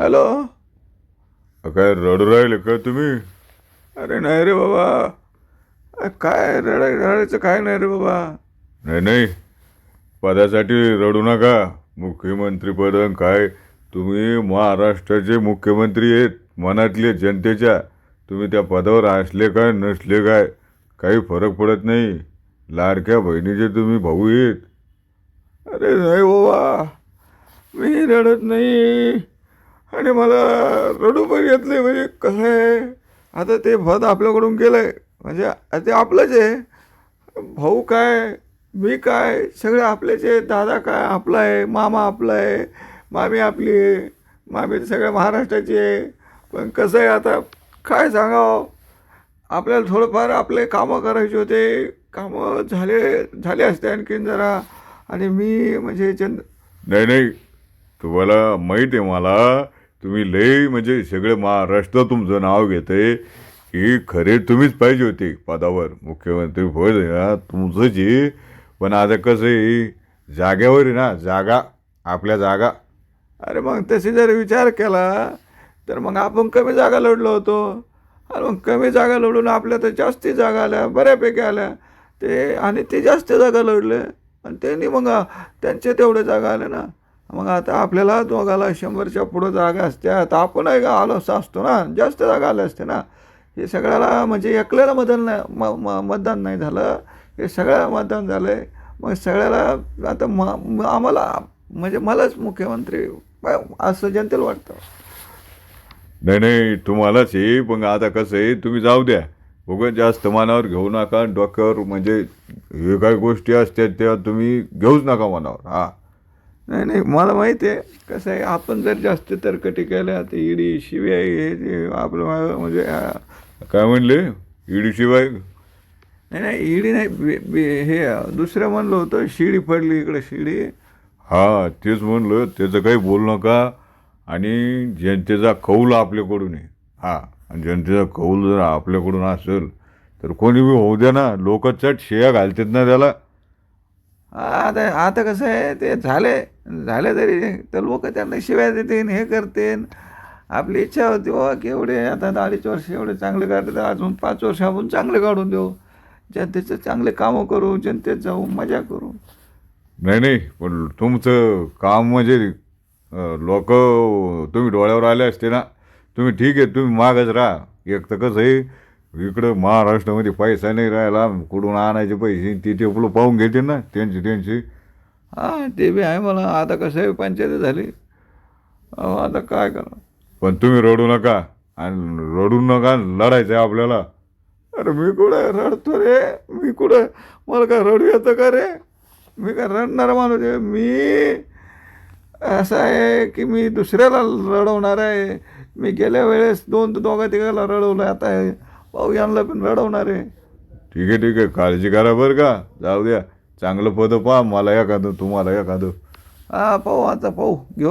Hello काय रडू राहिले का तुम्ही? अरे नाही रे बाबा. काय रडाय रडायचं काय नाही रे बाबा. नाही नाही. पदासाठी रडू नका. मुख्यमंत्री पद अन काय? तुम्ही महाराष्ट्राचे मुख्यमंत्री आहेत मनातले जनतेच्या. तुम्ही त्या पदावर असले काय नसले काय काही फरक पडत नाही. लाडक्या बहिणीचे तुम्ही भाऊ आहेत. अरे नाही बाबा. मी रडत नाही. आणि मला रडू पण येत नाही म्हणजे कसं आहे? आता ते पद आपल्याकडून गेलं आहे म्हणजे ते आपलंच आहे. भाऊ काय मी काय सगळे आपलेच आहे दादा काय आपला आहे. मामा आपला आहे. मामी आपली आहे. मामी सगळ्या महाराष्ट्राची आहे. पण कसं आहे आता? काय सांगावं? आपल्याला थोडंफार आपले कामं करायचे होते. कामं झाले झाले असते आणखीन जरा. आणि मी म्हणजे चंद नाही नाही. तुम्हाला माहीत आहे मला तुम्ही लय म्हणजे सगळे महाराष्ट्र तुमचं नाव घेते. की खरे तुम्हीच पाहिजे होते पदावर. मुख्यमंत्री होय ना तुमचंच पण आता कसं आहे जाग्यावर आहे ना जागा आपल्या जागा. अरे मग तसे जर विचार केला तर मग आपण कमी जागा लढलो होतो. आणि मग कमी जागा लढून आपल्या तर जास्ती जागा आल्या बऱ्यापैकी आल्या. ते आणि ते जास्त जागा लढले. आणि त्यांनी मग त्यांच्या तेवढ्या जागा आले ना. मग आता आपल्याला दोघाला शंभरच्या पुढं जागा असत्या तर आहे का आलो असं असतो ना जास्त जागा आल्या असते ना. हे सगळ्याला म्हणजे एकल्याला मतदान नाही म म मतदान नाही झालं. हे सगळ्याला मतदान झालं आहे मग सगळ्याला आता म आम्हाला म्हणजे मलाच मुख्यमंत्री असं जनतेला वाटतं. नाही नाही तुम्हालाच आहे पण आता कसं आहे तुम्ही जाऊ द्या. बघा जास्त मनावर घेऊ नका. डोक्यावर म्हणजे हे काही गोष्टी असतात त्या तुम्ही घेऊच नका मनावर. हां. नाही नाही मला माहिती आहे कसं आहे आपण जर जास्त तर्कटी केल्या आता ईडी शिवाय हे आपलं म्हणजे काय म्हणले? ईडीशिवाय नाही नाही ईडी नाही हे दुसरं म्हणलं होतं शिडी पडली इकडे शिडी. हा तेच म्हणलं त्याचं काही बोलू नका. आणि जनतेचा कौल आपल्याकडून आहे. हा आणि जनतेचा कौल जर आपल्याकडून असेल तर कोणी बी होऊ द्या ना लोक चट घालतात ना त्याला. आता आता कसं आहे ते झाले झाले तरी तर लोक त्यांना शिव्या देतील हे करतील. आपली इच्छा होती बाबा की एवढे आता अडीच वर्ष एवढे चांगले काढतात अजून पाच वर्ष आपण चांगले काढून देऊ. जनतेचं चांगले कामं करू जनतेत जाऊ मजा करू. नाही नाही पण तुमचं काम म्हणजे लोक तुम्ही डोळ्यावर आले असते ना तुम्ही ठीक आहे तुम्ही मागच राहा. एक तर कसं आहे इकडं महाराष्ट्रामध्ये पैसा नाही राहिला कुठून आणायचे पैसे? ती ते आपलं पाहून घेते ना त्यांची त्यांची. हां ते बी आहे मला आता कसं आहे पंचायत झाली. अहो, आता काय करा? पण तुम्ही रडू नका आणि रडू नका लढायचं आहे आपल्याला. अरे मी कुठं रडतो रे? मी कुठं? मला काय रडू येतं का रे? मी काय रडणार माणूस आहे? मी असं आहे की मी दुसऱ्याला रडवणार आहे. मी गेल्या वेळेस दोन दोघा तिघाला रडवलं आता आहे भाऊ यांना पण रडवणार आहे. ठीक आहे ठीक आहे. काळजी करा बरं का. जाऊ द्या. चांगलं पद पहा. मला एखादं तुम्हाला एखादं. हा पाहू आता पाहू. घेऊ.